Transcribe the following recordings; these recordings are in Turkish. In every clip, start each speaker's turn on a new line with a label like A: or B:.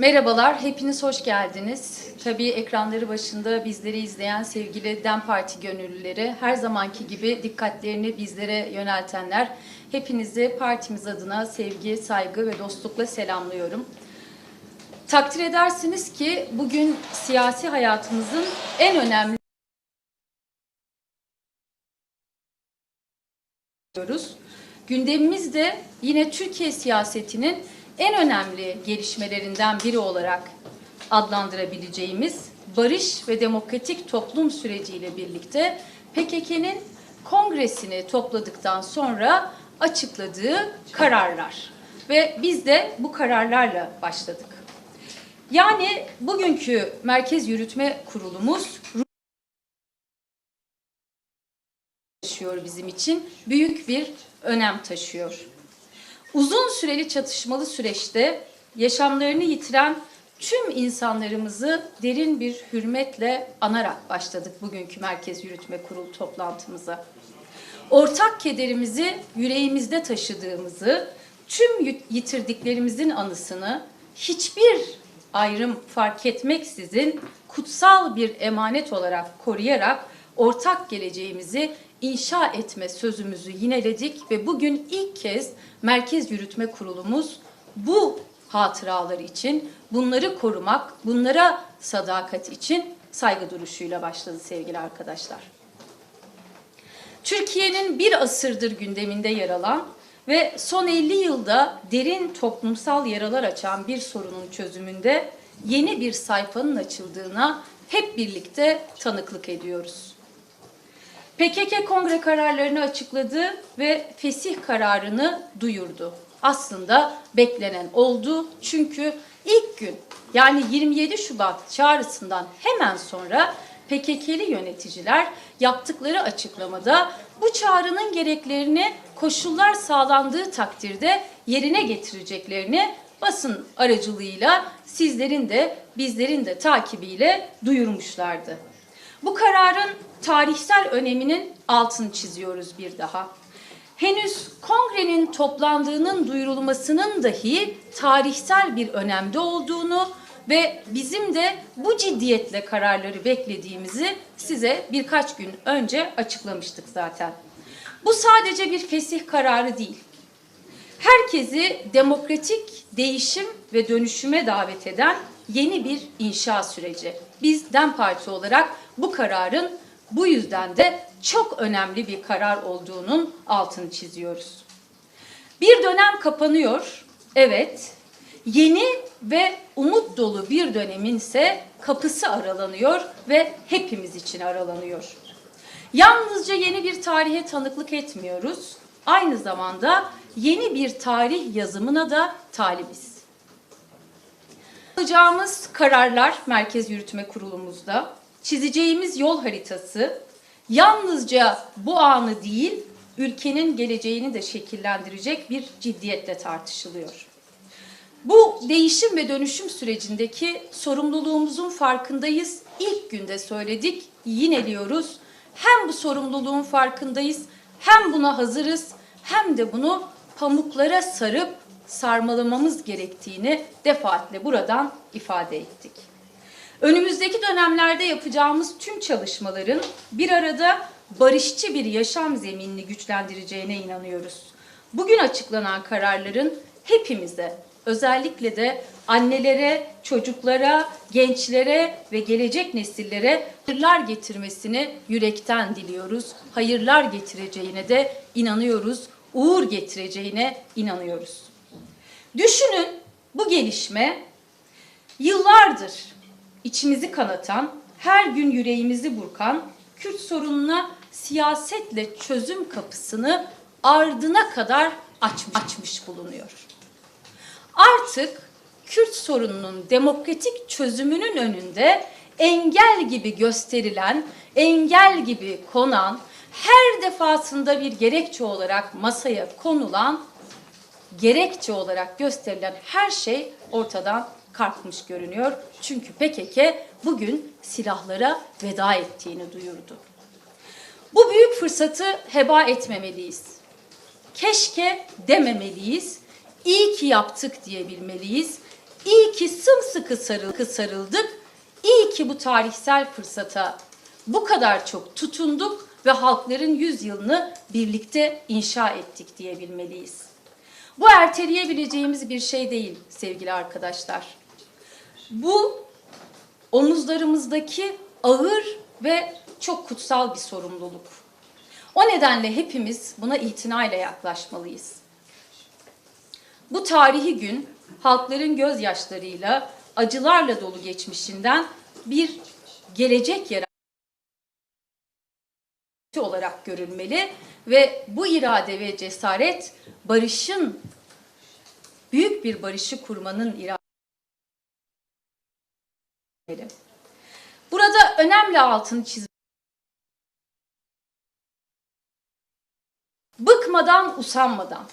A: Merhabalar, hepiniz hoş geldiniz. Tabii ekranları başında bizleri izleyen sevgili DEM Parti gönüllüleri, her zamanki gibi dikkatlerini bizlere yöneltenler, hepinizi partimiz adına sevgi, saygı ve dostlukla selamlıyorum. Takdir edersiniz ki bugün siyasi hayatımızın en önemli. Gündemimiz de yine Türkiye siyasetinin en önemli gelişmelerinden biri olarak adlandırabileceğimiz barış ve demokratik toplum süreciyle birlikte PKK'nın kongresini topladıktan sonra açıkladığı kararlar. Ve biz de bu kararlarla başladık. Yani bugünkü Merkez Yürütme Kurulumuz taşıyor bizim için. Büyük bir önem taşıyor. Uzun süreli çatışmalı süreçte yaşamlarını yitiren tüm insanlarımızı derin bir hürmetle anarak başladık bugünkü Merkez Yürütme Kurulu toplantımıza. Ortak kederimizi yüreğimizde taşıdığımızı, tüm yitirdiklerimizin anısını hiçbir ayrım fark etmeksizin kutsal bir emanet olarak koruyarak ortak geleceğimizi inşa etme sözümüzü yineledik ve bugün ilk kez Merkez Yürütme Kurulumuz bu hatıralar için, bunları korumak, bunlara sadakat için saygı duruşuyla başladı sevgili arkadaşlar. Türkiye'nin bir asırdır gündeminde yer alan ve son 50 yılda derin toplumsal yaralar açan bir sorunun çözümünde yeni bir sayfanın açıldığına hep birlikte tanıklık ediyoruz. PKK kongre kararlarını açıkladı ve fesih kararını duyurdu. Aslında beklenen oldu çünkü ilk gün yani 27 Şubat çağrısından hemen sonra PKK'li yöneticiler yaptıkları açıklamada bu çağrının gereklerini koşullar sağlandığı takdirde yerine getireceklerini basın aracılığıyla sizlerin de bizlerin de takibiyle duyurmuşlardı. Bu kararın tarihsel öneminin altını çiziyoruz bir daha. Henüz kongrenin toplandığının duyurulmasının dahi tarihsel bir önemde olduğunu ve bizim de bu ciddiyetle kararları beklediğimizi size birkaç gün önce açıklamıştık zaten. Bu sadece bir fesih kararı değil. Herkesi demokratik değişim ve dönüşüme davet eden yeni bir inşa süreci. Biz DEM Parti olarak bu kararın bu yüzden de çok önemli bir karar olduğunun altını çiziyoruz. Bir dönem kapanıyor. Evet. Yeni ve umut dolu bir dönemin ise kapısı aralanıyor ve hepimiz için aralanıyor. Yalnızca yeni bir tarihe tanıklık etmiyoruz. Aynı zamanda yeni bir tarih yazımına da talibiz. Alacağımız kararlar Merkez Yürütme Kurulumuzda, çizeceğimiz yol haritası yalnızca bu anı değil, ülkenin geleceğini de şekillendirecek bir ciddiyetle tartışılıyor. Bu değişim ve dönüşüm sürecindeki sorumluluğumuzun farkındayız. İlk günde söyledik, yineliyoruz. Hem bu sorumluluğun farkındayız, hem buna hazırız, hem de bunu pamuklara sarıp sarmalamamız gerektiğini defaatle buradan ifade ettik. Önümüzdeki dönemlerde yapacağımız tüm çalışmaların bir arada barışçı bir yaşam zeminini güçlendireceğine inanıyoruz. Bugün açıklanan kararların hepimize, özellikle de annelere, çocuklara, gençlere ve gelecek nesillere hayırlar getirmesini yürekten diliyoruz. Hayırlar getireceğine de inanıyoruz. Uğur getireceğine inanıyoruz. Düşünün bu gelişme yıllardır içimizi kanatan, her gün yüreğimizi burkan Kürt sorununa siyasetle çözüm kapısını ardına kadar açmış, açmış bulunuyor. Artık Kürt sorununun demokratik çözümünün önünde engel gibi gösterilen, engel gibi konan, her defasında bir gerekçe olarak masaya konulan, gerekçe olarak gösterilen her şey ortadan kalkmış görünüyor. Çünkü PKK bugün silahlara veda ettiğini duyurdu. Bu büyük fırsatı heba etmemeliyiz. Keşke dememeliyiz. İyi ki yaptık diyebilmeliyiz. İyi ki sımsıkı sarıl- sarıldık. İyi ki bu tarihsel fırsata bu kadar çok tutunduk ve halkların yüzyılını birlikte inşa ettik diyebilmeliyiz. Bu erteleyebileceğimiz bir şey değil sevgili arkadaşlar. Bu omuzlarımızdaki ağır ve çok kutsal bir sorumluluk. O nedenle hepimiz buna itinayla yaklaşmalıyız. Bu tarihi gün halkların gözyaşlarıyla, acılarla dolu geçmişinden bir gelecek yaratması olarak görülmeli ve bu irade ve cesaret barışın büyük bir barışı kurmanın iradesi. Burada önemli altını çiz. Bıkmadan, usanmadan,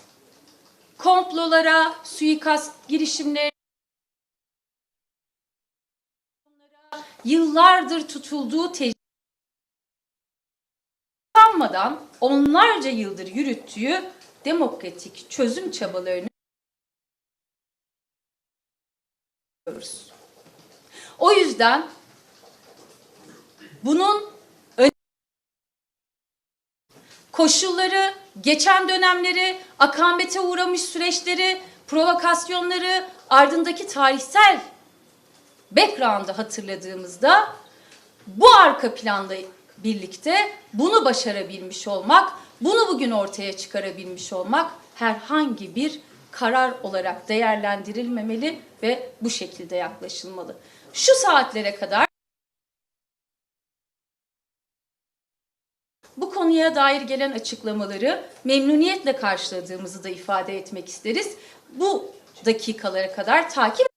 A: komplolara, suikast girişimleri, yıllardır tutulduğu tecrübe onlarca yıldır yürüttüğü demokratik çözüm çabalarını görüyoruz. O yüzden bunun koşulları, geçen dönemleri, akamete uğramış süreçleri, provokasyonları, ardındaki tarihsel background'ı hatırladığımızda bu arka planda birlikte bunu başarabilmiş olmak, bunu bugün ortaya çıkarabilmiş olmak herhangi bir karar olarak değerlendirilmemeli ve bu şekilde yaklaşılmalı. Şu saatlere kadar bu konuya dair gelen açıklamaları memnuniyetle karşıladığımızı da ifade etmek isteriz. Bu dakikalara kadar takip.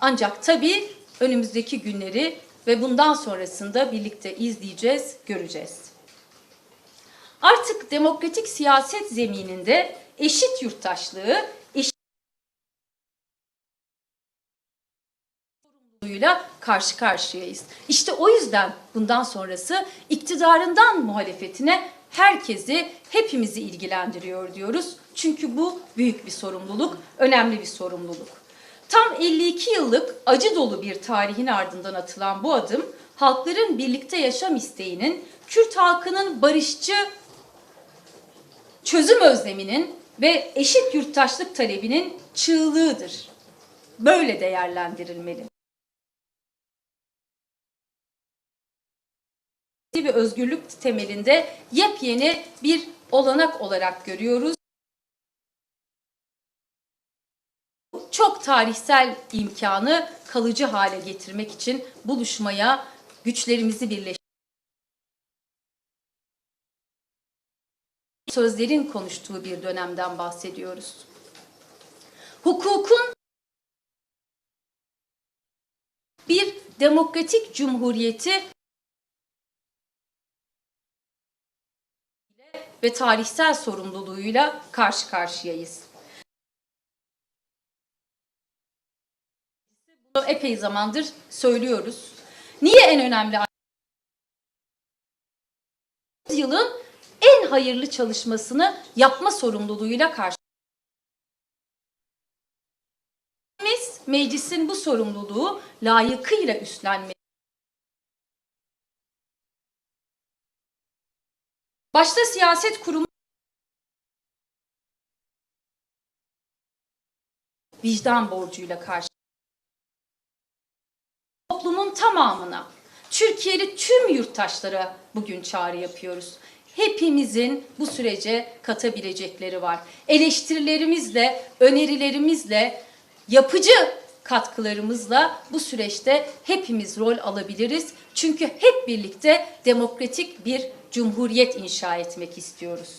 A: Ancak tabii önümüzdeki günleri ve bundan sonrasında birlikte izleyeceğiz, göreceğiz. Artık demokratik siyaset zemininde eşit yurttaşlığı, eşit sorumluluğuyla karşı karşıyayız. İşte o yüzden bundan sonrası iktidarından muhalefetine herkesi, hepimizi ilgilendiriyor diyoruz. Çünkü bu büyük bir sorumluluk, önemli bir sorumluluk. Tam 52 yıllık acı dolu bir tarihin ardından atılan bu adım, halkların birlikte yaşam isteğinin, Kürt halkının barışçı çözüm özleminin ve eşit yurttaşlık talebinin çığlığıdır. Böyle değerlendirilmeli. ve özgürlük temelinde yepyeni bir olanak olarak görüyoruz. çok tarihsel imkanı kalıcı hale getirmek için buluşmaya güçlerimizi birleştirmek sözlerin konuştuğu bir dönemden bahsediyoruz. Hukukun bir demokratik cumhuriyeti ve tarihsel sorumluluğuyla karşı karşıyayız. Bunu epey zamandır söylüyoruz. Niye en önemli yılın en hayırlı çalışmasını yapma sorumluluğuyla karşı meclisin bu sorumluluğu layıkıyla üstlenmeli. Başta siyaset kurumu vicdan borcuyla karşı toplumun tamamına, Türkiye'li tüm yurttaşlara bugün çağrı yapıyoruz. Hepimizin bu sürece katabilecekleri var. Eleştirilerimizle, önerilerimizle, yapıcı katkılarımızla bu süreçte hepimiz rol alabiliriz. Çünkü hep birlikte demokratik bir cumhuriyet inşa etmek istiyoruz.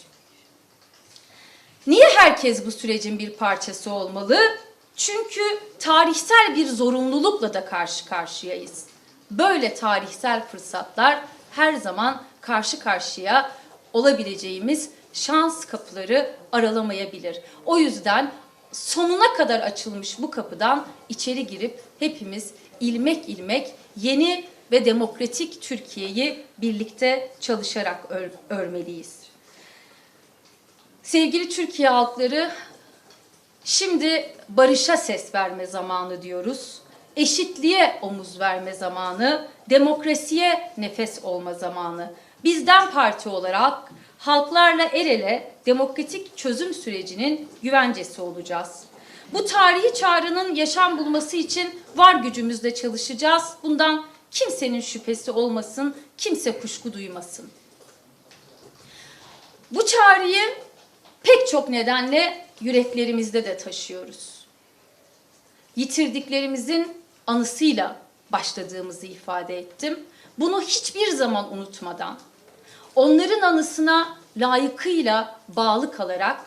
A: Niye herkes bu sürecin bir parçası olmalı? Çünkü tarihsel bir zorunlulukla da karşı karşıyayız. Böyle tarihsel fırsatlar her zaman karşı karşıya olabileceğimiz şans kapıları aralamayabilir. O yüzden sonuna kadar açılmış bu kapıdan içeri girip hepimiz ilmek ilmek yeni ve demokratik Türkiye'yi birlikte çalışarak ör- örmeliyiz. Sevgili Türkiye halkları, şimdi barışa ses verme zamanı diyoruz. Eşitliğe omuz verme zamanı, demokrasiye nefes olma zamanı. Bizden parti olarak halklarla el ele demokratik çözüm sürecinin güvencesi olacağız. Bu tarihi çağrının yaşam bulması için var gücümüzle çalışacağız. Bundan kimsenin şüphesi olmasın, kimse kuşku duymasın. Bu çağrıyı pek çok nedenle yüreklerimizde de taşıyoruz. Yitirdiklerimizin anısıyla başladığımızı ifade ettim. Bunu hiçbir zaman unutmadan, onların anısına layıkıyla bağlı kalarak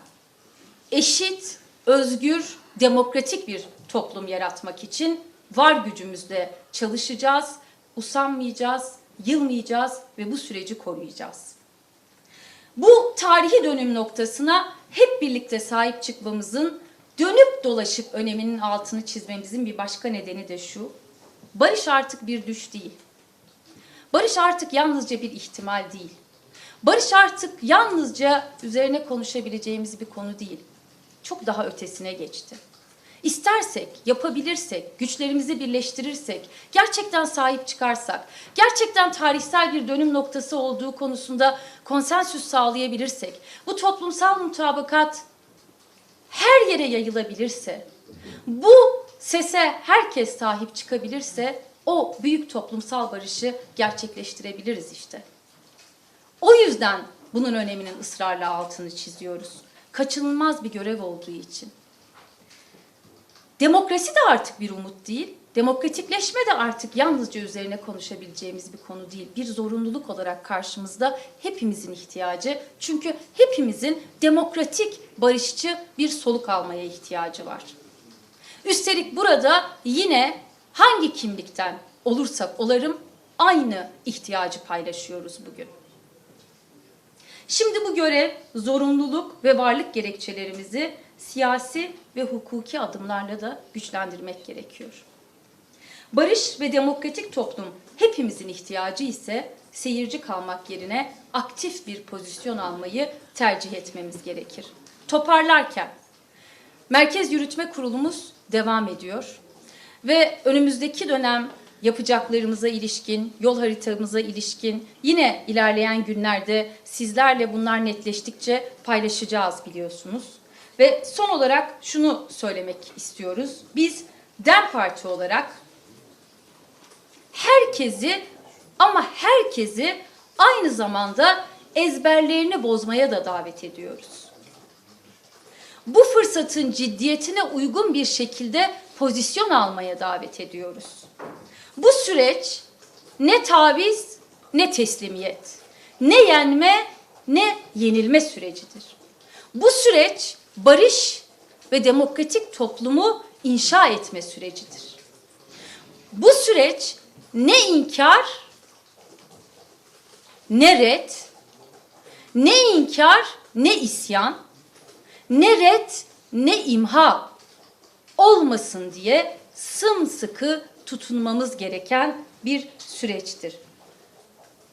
A: eşit, özgür, demokratik bir toplum yaratmak için var gücümüzle çalışacağız, usanmayacağız, yılmayacağız ve bu süreci koruyacağız. Bu tarihi dönüm noktasına hep birlikte sahip çıkmamızın dönüp dolaşıp öneminin altını çizmemizin bir başka nedeni de şu. Barış artık bir düş değil. Barış artık yalnızca bir ihtimal değil. Barış artık yalnızca üzerine konuşabileceğimiz bir konu değil. Çok daha ötesine geçti. İstersek, yapabilirsek, güçlerimizi birleştirirsek, gerçekten sahip çıkarsak, gerçekten tarihsel bir dönüm noktası olduğu konusunda konsensüs sağlayabilirsek, bu toplumsal mutabakat her yere yayılabilirse, bu sese herkes sahip çıkabilirse o büyük toplumsal barışı gerçekleştirebiliriz işte. O yüzden bunun öneminin ısrarla altını çiziyoruz. Kaçınılmaz bir görev olduğu için. Demokrasi de artık bir umut değil. Demokratikleşme de artık yalnızca üzerine konuşabileceğimiz bir konu değil. Bir zorunluluk olarak karşımızda hepimizin ihtiyacı. Çünkü hepimizin demokratik, barışçı bir soluk almaya ihtiyacı var. Üstelik burada yine hangi kimlikten olursak olarım aynı ihtiyacı paylaşıyoruz bugün. Şimdi bu görev, zorunluluk ve varlık gerekçelerimizi siyasi ve hukuki adımlarla da güçlendirmek gerekiyor. Barış ve demokratik toplum hepimizin ihtiyacı ise seyirci kalmak yerine aktif bir pozisyon almayı tercih etmemiz gerekir. Toparlarken Merkez Yürütme Kurulumuz devam ediyor ve önümüzdeki dönem yapacaklarımıza ilişkin, yol haritamıza ilişkin yine ilerleyen günlerde sizlerle bunlar netleştikçe paylaşacağız biliyorsunuz. Ve son olarak şunu söylemek istiyoruz. Biz DEM Parti olarak herkesi ama herkesi aynı zamanda ezberlerini bozmaya da davet ediyoruz. Bu fırsatın ciddiyetine uygun bir şekilde pozisyon almaya davet ediyoruz. Bu süreç ne taviz ne teslimiyet, ne yenme ne yenilme sürecidir. Bu süreç barış ve demokratik toplumu inşa etme sürecidir. Bu süreç ne inkar, ne red, ne inkar, ne isyan, ne red, ne imha olmasın diye sımsıkı tutunmamız gereken bir süreçtir.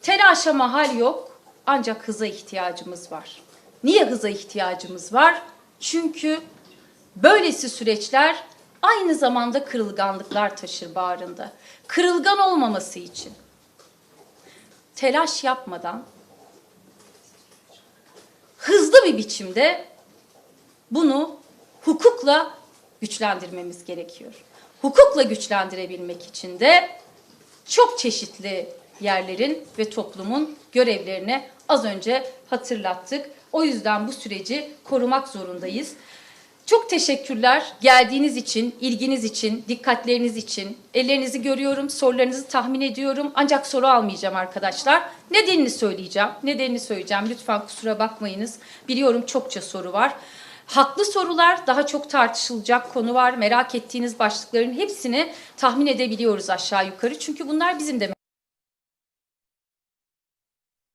A: Telaşa mahal yok ancak hıza ihtiyacımız var. Niye hıza ihtiyacımız var? Çünkü böylesi süreçler aynı zamanda kırılganlıklar taşır bağrında. Kırılgan olmaması için telaş yapmadan hızlı bir biçimde bunu hukukla güçlendirmemiz gerekiyor. Hukukla güçlendirebilmek için de çok çeşitli yerlerin ve toplumun görevlerini az önce hatırlattık. O yüzden bu süreci korumak zorundayız. Çok teşekkürler geldiğiniz için, ilginiz için, dikkatleriniz için. Ellerinizi görüyorum, sorularınızı tahmin ediyorum. Ancak soru almayacağım arkadaşlar. Nedenini söyleyeceğim, nedenini söyleyeceğim. Lütfen kusura bakmayınız. Biliyorum çokça soru var. Haklı sorular, daha çok tartışılacak konu var. Merak ettiğiniz başlıkların hepsini tahmin edebiliyoruz aşağı yukarı. Çünkü bunlar bizim de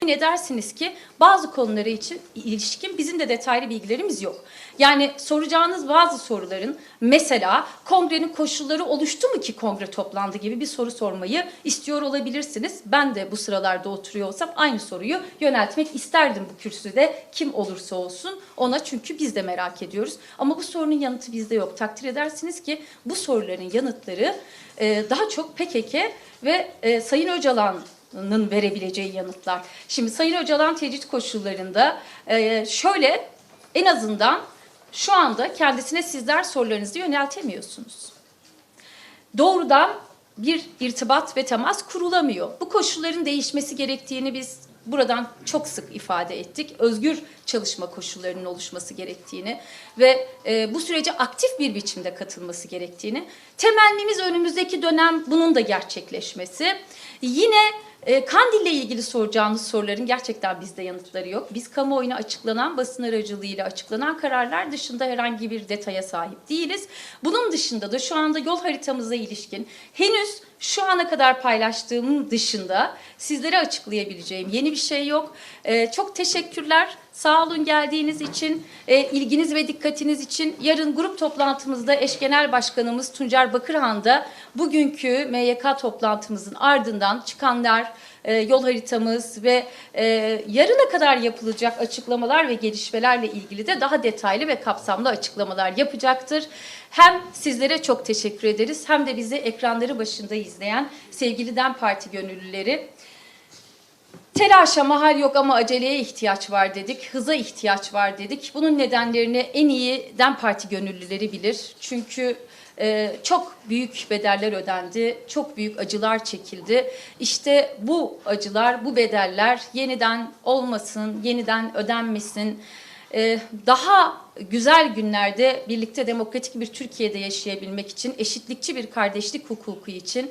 A: edersiniz ki bazı konulara için ilişkin bizim de detaylı bilgilerimiz yok. Yani soracağınız bazı soruların mesela kongrenin koşulları oluştu mu ki kongre toplandı gibi bir soru sormayı istiyor olabilirsiniz. Ben de bu sıralarda oturuyor olsam aynı soruyu yöneltmek isterdim bu kürsüde kim olursa olsun ona çünkü biz de merak ediyoruz. Ama bu sorunun yanıtı bizde yok. Takdir edersiniz ki bu soruların yanıtları daha çok PKK ve Sayın Öcalan'ın verebileceği yanıtlar. Şimdi Sayın Öcalan tecrit koşullarında e, şöyle en azından şu anda kendisine sizler sorularınızı yöneltemiyorsunuz. Doğrudan bir irtibat ve temas kurulamıyor. Bu koşulların değişmesi gerektiğini biz buradan çok sık ifade ettik. Özgür çalışma koşullarının oluşması gerektiğini ve e, bu sürece aktif bir biçimde katılması gerektiğini. Temennimiz önümüzdeki dönem bunun da gerçekleşmesi. Yine e, Kandil'le ilgili soracağınız soruların gerçekten bizde yanıtları yok. Biz kamuoyuna açıklanan, basın aracılığıyla açıklanan kararlar dışında herhangi bir detaya sahip değiliz. Bunun dışında da şu anda yol haritamıza ilişkin henüz şu ana kadar paylaştığım dışında sizlere açıklayabileceğim yeni bir şey yok. E, çok teşekkürler. Sağ olun geldiğiniz için, e, ilginiz ve dikkatiniz için. Yarın grup toplantımızda eş genel başkanımız Tuncer Bakırhan da bugünkü MYK toplantımızın ardından çıkanlar, e, yol haritamız ve e, yarına kadar yapılacak açıklamalar ve gelişmelerle ilgili de daha detaylı ve kapsamlı açıklamalar yapacaktır. Hem sizlere çok teşekkür ederiz hem de bizi ekranları başında izleyen sevgili DEM Parti gönüllüleri. Telaşa mahal yok ama aceleye ihtiyaç var dedik. Hıza ihtiyaç var dedik. Bunun nedenlerini en iyi DEM Parti gönüllüleri bilir. Çünkü e, çok büyük bedeller ödendi, çok büyük acılar çekildi. İşte bu acılar, bu bedeller yeniden olmasın, yeniden ödenmesin. E, daha güzel günlerde birlikte demokratik bir Türkiye'de yaşayabilmek için, eşitlikçi bir kardeşlik hukuku için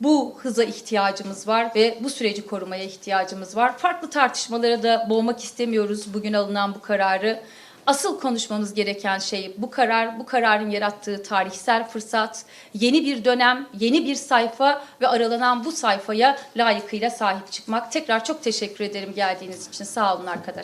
A: bu hıza ihtiyacımız var ve bu süreci korumaya ihtiyacımız var. Farklı tartışmalara da boğmak istemiyoruz bugün alınan bu kararı. Asıl konuşmamız gereken şey bu karar, bu kararın yarattığı tarihsel fırsat, yeni bir dönem, yeni bir sayfa ve aralanan bu sayfaya layıkıyla sahip çıkmak. Tekrar çok teşekkür ederim geldiğiniz için. Sağ olun arkadaşlar.